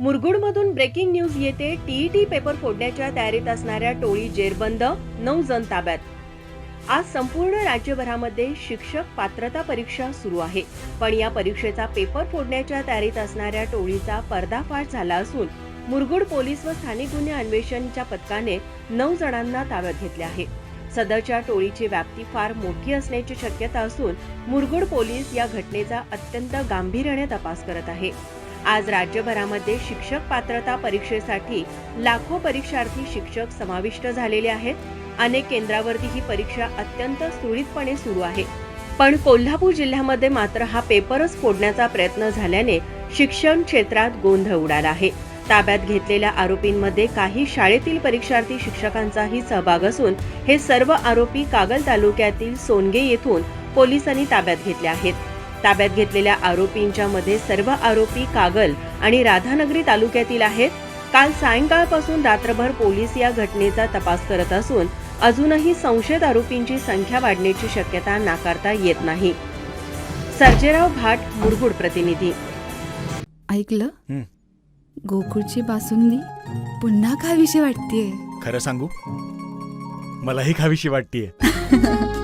मुरगुडमधून breaking news येते. TET paper फोडण्याच्या तयारीत असणाऱ्या टोळी जेरबंद नऊ जण ताब्यात. आज संपूर्ण राज्यभरामध्ये शिक्षक पात्रता परीक्षा सुरू आहे. पण या परीक्षेचा पेपर फोडण्याच्या तयारीत असणाऱ्या टोळीचा पर्दाफाश झाला असून मुरगुड पोलीस व स्थानिक गुन्हे अन्वेषणच्या पथकाने नऊ जणांना ताब्यात घेतले आहे. सदरच्या टोळीची व्याप्ती फार मोठी असण्याची शक्यता असून मुरगुड पोलीस या घटनेचा अत्यंत गांभीर्याने तपास करत आहे. आज राज्यभरामध्ये शिक्षक पात्रता परीक्षेसाठी लाखो परीक्षार्थी शिक्षक समाविष्ट झालेले आहेत. अनेक केंद्रावरती ही परीक्षा अत्यंत सुरळीतपणे सुरू आहे. पण कोल्हापूर जिल्ह्यामध्ये मात्र हा पेपरच फोडण्याचा प्रयत्न झाल्याने शिक्षण क्षेत्रात गोंधळ उडाला आहे. ताब्यात घेतलेल्या आरोपींमध्ये काही शाळेतील परीक्षार्थी शिक्षकांचाही सहभाग असून हे सर्व आरोपी कागल तालुक्यातील सोनगे येथून पोलिसांनी ताब्यात घेतले आहेत. ताब्यात घेतलेल्या आरोपींच्या मध्ये सर्व आरोपी कागल आणि राधानगरी तालुक्यातील आहेत. काल सायंकाळपासून रात्रभर पोलीस या घटनेचा तपास करत असून अजूनही संशयित आरोपींची संख्या वाढण्याची शक्यता नाकारता येत नाही. सर्जेराव भाट मुरगुड प्रतिनिधी. ऐकलं. गोकुळची बासुंदी? पुन्हा खावीशी वाटतेय. खरं सांगू? मलाही खावीशी वाटतीये.